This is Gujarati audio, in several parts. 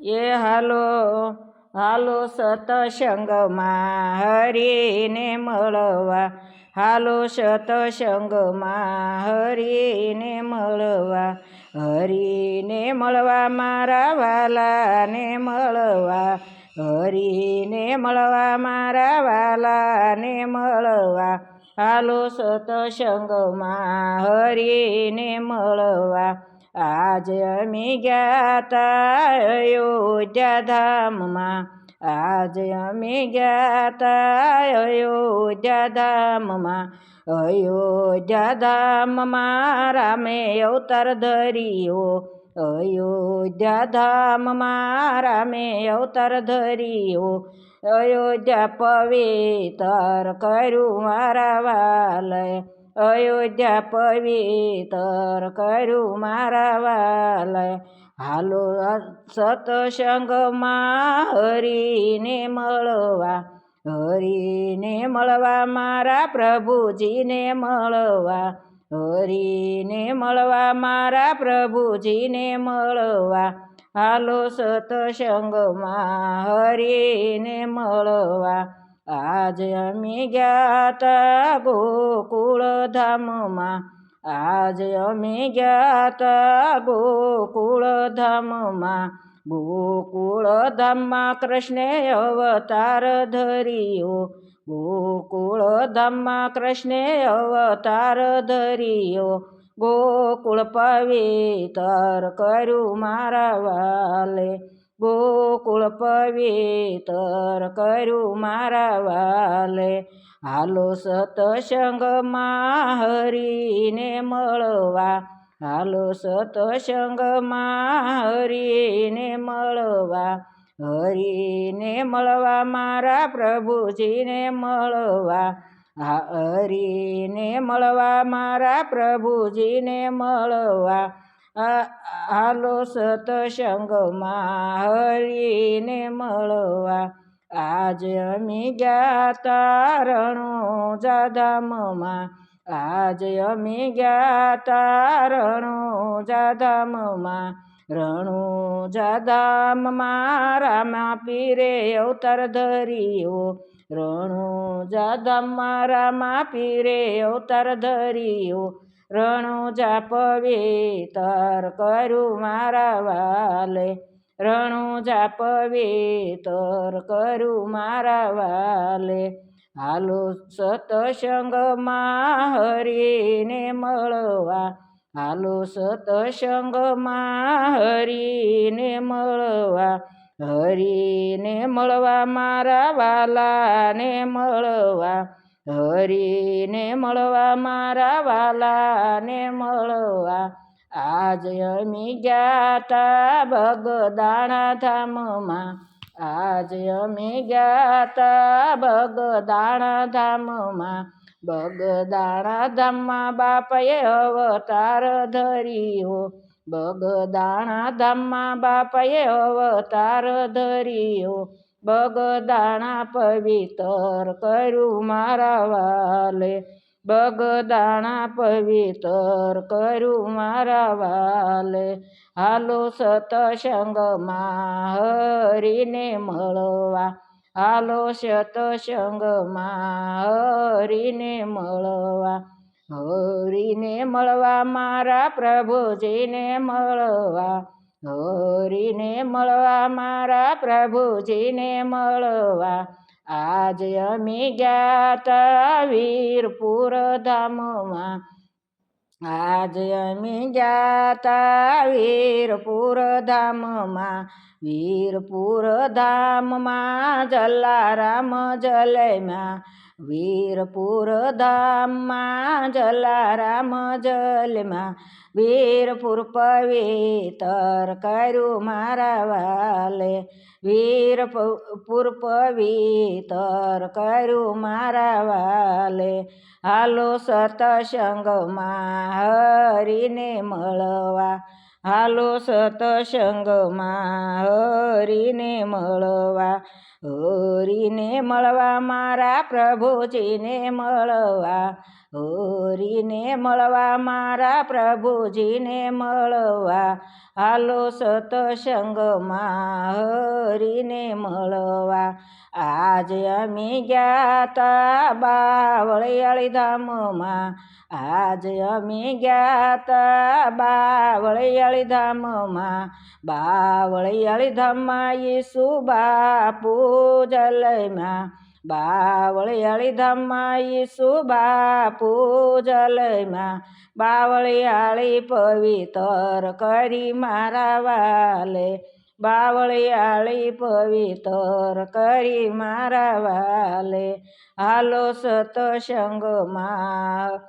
એ હાલો હાલો સતસંગમાં હરીને મળવા. હાલો સતસંગમાં હરીને મળવા. હરીને મળવા મારા વાલાને મળવા. હરીને મળવા મારા વાલાને મળવા. હાલો સતસંગમાં હરીને મળવા. આજ અમે ગયા તા અયોધ્યા ધામમાં આજ અમે ગયા તા અયોધ્યા ધામમાં અયોધ્યા ધામમાં રામે અવતાર ધર્યો અયોધ્યા ધામમાં રામે અવતાર ધર્યો અયોધ્યા પવિત્ર કર્યું મારા વાલય અયોધ્યા પવિતર કર્યું મારા વાલય હાલો સતસંગમાં હરીને મળવા હરીને મળવા મારા પ્રભુજીને મળવા, હરીને મળવા મારા પ્રભુજીને મળવા. હાલો સતસંગમાં હરીને મળવા આજ અમે ગયા ગોકુળ ધામમાં આજ અમે ગયા ગોકુળ ધામમાં ગોકુળ ધામમાં કૃષ્ણે અવતાર ધર્યો. ગોકુળ ધામમાં કૃષ્ણે અવતાર ધર્યો. ગોકુળ પવિત્ર કર્યું મારા વાલે. ગોકુળ પવિતર કર્યું મારા વાલે. હાલો સતસંગમાં હરીને મળવા. હાલો સતસંગમાં હરીને મળવા. હરીને મળવા મારા પ્રભુજીને મળવા. હરીને મળવા મારા પ્રભુજીને મળવા. હાલો સતસંગમાં હરીને મળવા. આજ અમે ગયા તારણો જાધામમાં. આજ અમે ગયા તારણો જાધામમાં. રણુ મારા મા પીરે અવતાર ધર્યો. રણુ મારા મા પીરે અવતાર ધર્યો. રણુજા તર કરું મારા વાલે. રણુ જાપવે, તર કરું મારા વાલે. હાલો સતસંગમાં હરીને મળવા. હાલો સતસંગમાં હરીને મળવા. હરીને મળવા મારા વાલાને મળવા. હરીને મળવા મારા વાલાને મળવા. આજ અમી ગયા બગદાણા ધામમાં આજ અમે ગયા બગદાણા ધામમાં બગદાણા ધામમાં બાપાએ અવતાર ધર્યો. બગદાણા ધામમાં બાપાએ અવતાર ધર્યો. બગદાણા પવિતર કર્યું મારા વાલે. બગદાણા પવિતર કર્યું મારા વાલે. હાલો સતસંગમાં હરીને મળવા. હાલો સતસંગમાં હરીને મળવા. હરીને મળવા મારા પ્રભુજીને મળવા. હરીને મળવા મારા પ્રભુજીને મળવા આજ અમે ગયા તા વીરપુર ધામમાં આજ અમે ગયા તા વીરપુર ધામમાં વીરપુર ધામમાં જલારામ જલમાં વીરપુર ધામમાં જલારામ જલમાં. વીરપુર પવિતર કર્યું મારા વાલે. વીરપુર પવિતર કર્યું મારા વાલે. હાલો સતસંગમાં હરીને મળવા. હાલો સતસંગમાં હરીને મળવા. હરીને મળવા મારા પ્રભુજીને મળવા. હરીને મળવા, મારા પ્રભુજીને મળવા. હાલો સતસંગમાં હરીને મળવા. આજે અમે ગયા તા બાવળિયાળી ધામમાં આજે અમે ગયા તા બાવળિયાળી ધામમાં બાવળિયાળી ધામમાં ઈસુ બાપુ જલમાં બાવળિયાળી ધામમાં ઈસુ બાપુ જલમાં બાવળિયાળી પવિત્ર કરી મારા વાલે. બાવળિયાળી પવિત્ર કરી મારા વાલે. હાલો સતસંગમાં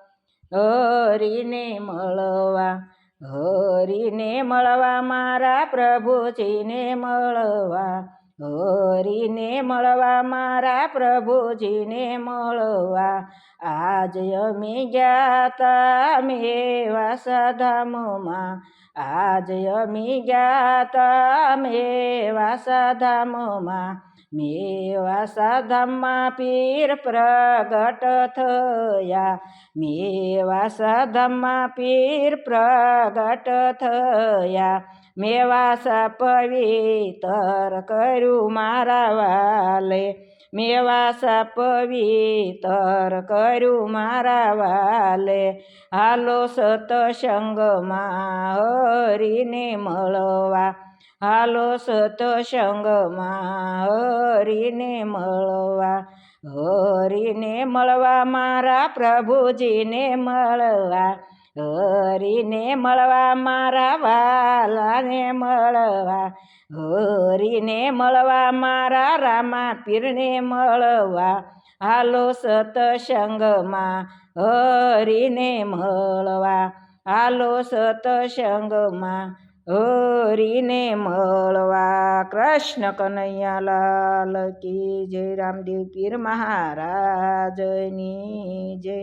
હરીને મળવા હરીને મળવા, મારા પ્રભુજીને મળવા. હરીને મળવા મારા પ્રભુજીને મળવા. આજ અમે ગયા મેવા સધામમાં. આજ અમે ગયા મેવા સધામમાં. મેવા સાધામમાં પીર પ્રગટ થયા. મેવા સાધામમાં પીર પ્રગટ થયા. મેવાસા પવિત્ર કર્યું મારા વાલે. મેવા પવિત્ર કર્યું મારા વાલે. હાલો સતસંગમાં હરીને મળવા. હાલો સતસંગમાં હરીને મળવા. હરીને મળવા મારા પ્રભુજીને મળવા. હરીને મળવા મારા વાલાને મળવા હરીને મળવા મારા રામા પીરને મળવા હાલો સતસંગમાં હરીને મળવા હાલો સતસંગમાં હરીને મળવા કૃષ્ણ કનૈયા લાલ કી જય રામદેવ પીર મહારાજની જય